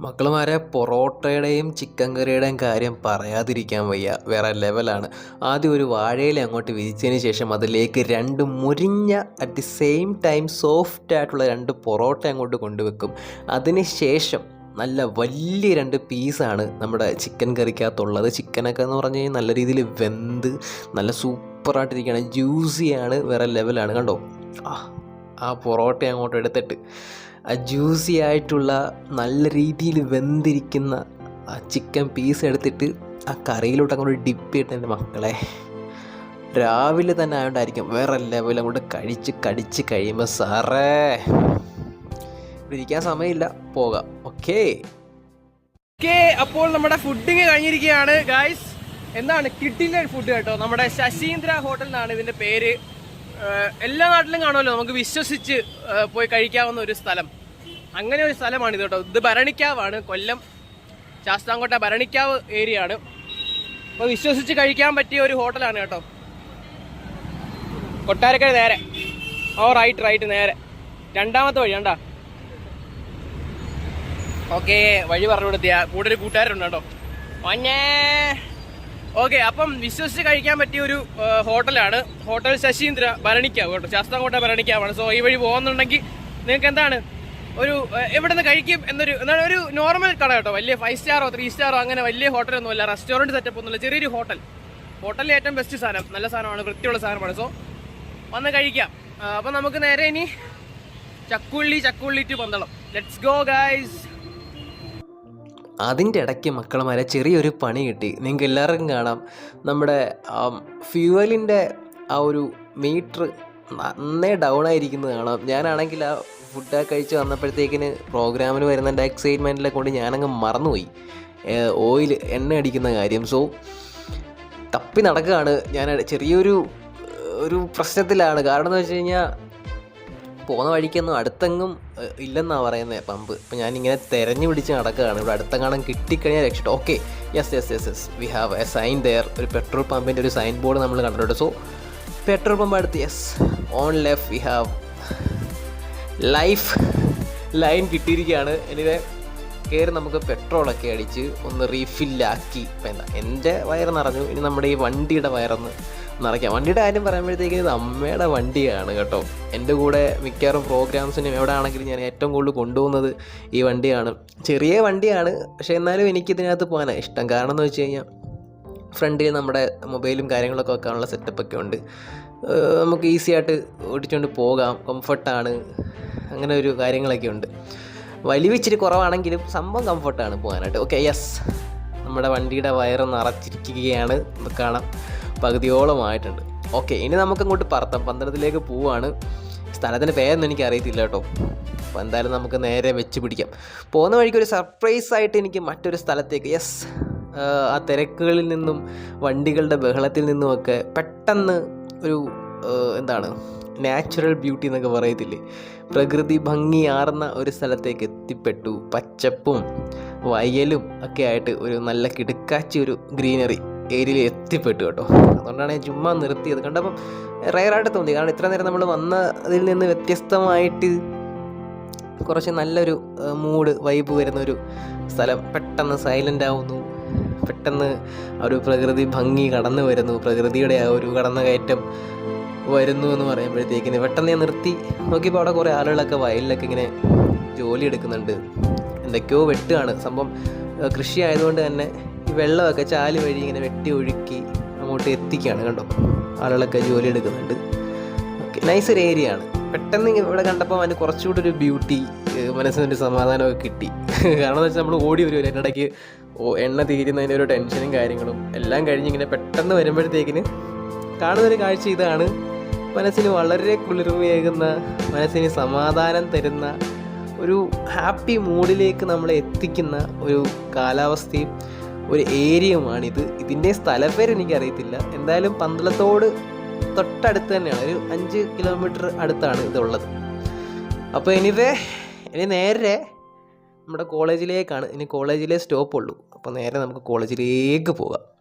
മക്കളുമാരെ പൊറോട്ടയുടെയും chicken കറിയുടെയും കാര്യം പറയാതിരിക്കാൻ വയ്യ. വേറെ ലെവലാണ് ആദ്യം ഒരു വാഴയിൽ അങ്ങോട്ട് വിരിച്ചതിന് ശേഷം അതിലേക്ക് രണ്ട് മുരിഞ്ഞ at the same time soft ആയിട്ടുള്ള രണ്ട് പൊറോട്ട അങ്ങോട്ട് കൊണ്ടുവെക്കും. അതിന് ശേഷം നല്ല വലിയ രണ്ട് പീസാണ് നമ്മുടെ ചിക്കൻ കറിക്കകത്തുള്ളത് ചിക്കനൊക്കെ എന്ന് പറഞ്ഞു കഴിഞ്ഞാൽ നല്ല രീതിയിൽ വെന്ത് നല്ല സൂപ്പറായിട്ടിരിക്കുകയാണ് ജ്യൂസിയാണ് വേറെ ലെവലാണ് കണ്ടോ? ആ ആ പൊറോട്ട അങ്ങോട്ട് എടുത്തിട്ട് ആ ജ്യൂസി ആയിട്ടുള്ള നല്ല രീതിയിൽ വെന്തിരിക്കുന്ന ആ ചിക്കൻ പീസ് എടുത്തിട്ട് ആ കറിയിലോട്ട് അങ്ങോട്ട് ഡിപ്പ് ചെയ്തിട്ട് എന്റെ മക്കളെ രാവിലെ തന്നെ ആയതുകൊണ്ടായിരിക്കും വേറെ ലെവൽ അങ്ങോട്ട് കഴിച്ച് കടിച്ച് കഴിയുമ്പോൾ സാറേ ഇരിക്കാൻ സമയമില്ല പോകാം. ഓക്കേ ഓക്കെ അപ്പോൾ നമ്മുടെ ഫുഡിങ് കഴിഞ്ഞിരിക്കുകയാണ്. ഗായ്സ് എന്താണ് കിഡിലൻ ഫുഡ് കേട്ടോ? നമ്മുടെ ശശീന്ദ്ര ഹോട്ടൽ എന്നാണ് ഇതിന്റെ പേര്. എല്ലാ നാട്ടിലും കാണുമല്ലോ നമുക്ക് വിശ്വസിച്ച് പോയി കഴിക്കാവുന്ന ഒരു സ്ഥലം. അങ്ങനെ ഒരു സ്ഥലമാണ് ഇത് കേട്ടോ. ഇത് ഭരണിക്കാവാണ് കൊല്ലം ശാസ്താംകോട്ട ഭരണിക്കാവ് ഏരിയ ആണ് അപ്പോൾ വിശ്വസിച്ച് കഴിക്കാൻ പറ്റിയ ഒരു ഹോട്ടലാണ് കേട്ടോ. കൊട്ടാരക്കര നേരെ. ഓ റൈറ്റ് റൈറ്റ് നേരെ. രണ്ടാമത്തെ വഴി കണ്ടാ? ഓക്കേ വഴി പറഞ്ഞു കൊടുത്തിയ കൂടെ ഒരു കൂട്ടുകാരുണ്ട് കേട്ടോ. ഒന്നേ ഓക്കെ അപ്പം വിശ്വസിച്ച് കഴിക്കാൻ പറ്റിയ ഒരു ഹോട്ടലാണ്. ഹോട്ടൽ ശശീന്ദ്ര ഭരണിക്കാവ് കേട്ടോ ശാസ്താംകോട്ട ഭരണിക്കാവാണ്. സോ ഈ വഴി പോകുന്നുണ്ടെങ്കിൽ നിങ്ങൾക്ക് എന്താണ്? ഒരു എവിടെ നിന്ന് കഴിക്കും എന്നൊരു എന്താണ് ഒരു നോർമൽ കട കേട്ടോ. വലിയ ഫൈവ് സ്റ്റാറോ ത്രീ സ്റ്റാറോ അങ്ങനെ വലിയ ഹോട്ടലൊന്നുമല്ല റെസ്റ്റോറന്റ് സെറ്റപ്പ് ഒന്നുമില്ല. ചെറിയൊരു ഹോട്ടൽ. ഹോട്ടലിലെ ഏറ്റവും ബെസ്റ്റ് സാധനം. നല്ല സാധനമാണ് വൃത്തിയുള്ള സാധനമാണ്. സോ വന്ന് കഴിക്കാം. അപ്പം നമുക്ക് നേരെ ഇനി Chakkulli Chakkulli to Pandalam. Let's go guys അതിന്റെ ഇടയ്ക്ക് മക്കളുമാരെ ചെറിയൊരു പണി കിട്ടി. നിങ്ങൾക്ക് എല്ലാവർക്കും കാണാം. നമ്മുടെ ഫ്യൂവലിന്റെ ആ ഒരു മീറ്റർ നന്നേ ഡൗൺ ആയിരിക്കുന്നത് കാണാം. ഞാനാണെങ്കിൽ ആ ഫുഡൊക്കെ കഴിച്ച് വന്നപ്പോഴത്തേക്കിന് പ്രോഗ്രാമിന് വരുന്നതിന്റെ എക്സൈറ്റ്മെന്റിലെ കൊണ്ട് ഞാനങ്ങ് മറന്നുപോയി. ഓയിൽ എണ്ണ അടിക്കുന്ന കാര്യം. സോ തപ്പി നടക്കുകയാണ്. ഞാൻ ചെറിയൊരു ഒരു പ്രശ്നത്തിലാണ്. കാരണം എന്ന് വെച്ച് കഴിഞ്ഞാൽ പോകുന്ന വഴിക്കൊന്നും അടുത്തെങ്ങും ഇല്ലെന്നാണ് പറയുന്നത് പമ്പ്. അപ്പം ഞാനിങ്ങനെ തെരഞ്ഞു പിടിച്ച് നടക്കുകയാണ്. ഇവിടെ അടുത്തെങ്ങാനും കിട്ടിക്കഴിഞ്ഞാൽ രക്ഷിട്ടു okay yes yes yes yes we have a sign there ഒരു പെട്രോൾ പമ്പിന്റെ ഒരു സൈൻ ബോർഡ് നമ്മൾ കണ്ടിട്ടുണ്ട്. സോ പെട്രോൾ പമ്പ് അടുത്ത് yes on left we have life line കിട്ടിയിരിക്കുകയാണ്. എനിവേ കയറി നമുക്ക് പെട്രോളൊക്കെ അടിച്ച് ഒന്ന് റീഫില്ലാക്കി. എന്താ എന്റെ വയറ് നിറഞ്ഞു. ഇനി നമ്മുടെ ഈ വണ്ടിയുടെ വയറൊന്ന് നിറയ്ക്കാം. വണ്ടിയുടെ കാര്യം പറയുമ്പോഴത്തേക്കും ഇത് അമ്മയുടെ വണ്ടിയാണ് കേട്ടോ. എന്റെ കൂടെ മിക്കവാറും പ്രോഗ്രാംസിനും എവിടെ ആണെങ്കിലും ഞാൻ ഏറ്റവും കൂടുതൽ കൊണ്ടുപോകുന്നത് ഈ വണ്ടിയാണ്. ചെറിയ വണ്ടിയാണ് പക്ഷേ എന്നാലും എനിക്കിതിനകത്ത് പോകാനാണ് ഇഷ്ടം. കാരണം എന്ന് വെച്ച് കഴിഞ്ഞാൽ ഫ്രണ്ടിൽ നമ്മുടെ മൊബൈലും കാര്യങ്ങളൊക്കെ വെക്കാനുള്ള സെറ്റപ്പൊക്കെ ഉണ്ട്. നമുക്ക് ഈസി ആയിട്ട് ഓടിച്ചുകൊണ്ട് പോകാം. കംഫർട്ടാണ്. അങ്ങനെ ഒരു കാര്യങ്ങളൊക്കെ ഉണ്ട്. വലിവ് കുറവാണെങ്കിലും സംഭവം കംഫർട്ടാണ് പോകാനായിട്ട്. ഓക്കെ യെസ് നമ്മുടെ വണ്ടിയുടെ വയറ് നിറച്ചിരിക്കുകയാണ്. കാണാം. പകുതിയോളമായിട്ടുണ്ട്. ഓക്കെ ഇനി നമുക്ക് അങ്ങോട്ട് പറത്താം. പന്തളത്തിലേക്ക് പോവാണ്. സ്ഥലത്തിന്റെ പേരൊന്നും എനിക്ക് അറിയത്തില്ല കേട്ടോ. അപ്പോൾ എന്തായാലും നമുക്ക് നേരെ വെച്ച് പിടിക്കാം. പോകുന്ന വഴിക്ക് ഒരു സർപ്രൈസ് ആയിട്ട് എനിക്ക് മറ്റൊരു സ്ഥലത്തേക്ക് യെസ് ആ തിരക്കുകളിൽ നിന്നും വണ്ടികളുടെ ബഹളത്തിൽ നിന്നുമൊക്കെ പെട്ടെന്ന് ഒരു എന്താണ് നാച്ചുറൽ ബ്യൂട്ടി എന്നൊക്കെ പറയത്തില്ലേ? പ്രകൃതി ഭംഗിയാർന്ന ഒരു സ്ഥലത്തേക്ക് എത്തിപ്പെട്ടു. പച്ചപ്പും വയലും ഒക്കെ ആയിട്ട് ഒരു നല്ല കിടുക്കാച്ചി ഒരു ഗ്രീനറി ഏരിയയിൽ എത്തിപ്പെട്ടു കേട്ടോ. അതുകൊണ്ടാണ് ഞാൻ ചുമ്മാ നിർത്തിയത്. കണ്ടപ്പം റയറായിട്ട് തോന്നി. കാരണം ഇത്ര നേരം നമ്മൾ വന്നതിൽ നിന്ന് വ്യത്യസ്തമായിട്ട് കുറച്ച് നല്ലൊരു മൂഡ് വൈബ് വരുന്ന ഒരു സ്ഥലം പെട്ടെന്ന് സൈലന്റ് ആവുന്നു. പെട്ടെന്ന് ഒരു പ്രകൃതി ഭംഗി കടന്നു വരുന്നു. പ്രകൃതിയുടെ ആ ഒരു കടന്നുകയറ്റം വരുന്നു എന്ന് പറയുമ്പോഴത്തേക്കിന് പെട്ടെന്ന് ഞാൻ നിർത്തി. നോക്കിയപ്പോൾ അവിടെ കുറേ ആളുകളൊക്കെ വയലിലൊക്കെ ഇങ്ങനെ ജോലി എടുക്കുന്നുണ്ട്. എന്തൊക്കെയോ വെട്ടുകയാണ് സംഭവം കൃഷി ആയതുകൊണ്ട് തന്നെ ഈ വെള്ളമൊക്കെ ചാൽ വഴി ഇങ്ങനെ വെട്ടി ഒഴുക്കി അങ്ങോട്ട് എത്തിക്കുകയാണ് കണ്ടോ? ആളുകളൊക്കെ ജോലി എടുക്കുന്നുണ്ട്. ഓക്കെ നൈസ് ഒരു ഏരിയ ആണ്. പെട്ടെന്ന് ഇവിടെ കണ്ടപ്പോൾ അവന് കുറച്ചുകൂടി ഒരു ബ്യൂട്ടി മനസ്സിനൊരു സമാധാനമൊക്കെ കിട്ടി. കാരണം എന്ന് വെച്ചാൽ നമ്മൾ ഓടി വരും ഓ എണ്ണ തീരുന്നതിന്റെ ഒരു ടെൻഷനും കാര്യങ്ങളും എല്ലാം കഴിഞ്ഞ് ഇങ്ങനെ പെട്ടെന്ന് വരുമ്പോഴത്തേക്കിന് കാണുന്നൊരു കാഴ്ച ഇതാണ്. മനസ്സിന് വളരെ കുളിർമയേകുന്ന മനസ്സിന് സമാധാനം തരുന്ന ഒരു ഹാപ്പി മൂഡിലേക്ക് നമ്മളെ എത്തിക്കുന്ന ഒരു കാലാവസ്ഥയും ഒരു ഏരിയയുമാണിത്. ഇതിന്റെ സ്ഥലപ്പേര് എനിക്കറിയത്തില്ല. എന്തായാലും പന്തളത്തോട് തൊട്ടടുത്ത് തന്നെയാണ്. ഒരു അഞ്ച് കിലോമീറ്റർ അടുത്താണ് ഇതുള്ളത്. അപ്പോൾ എനിവേ ഇനി നേരെ നമ്മുടെ കോളേജിലേക്കാണ്. ഇനി കോളേജിലെ സ്റ്റോപ്പ് ഉള്ളൂ അപ്പോൾ നേരെ നമുക്ക് കോളേജിലേക്ക് പോകാം.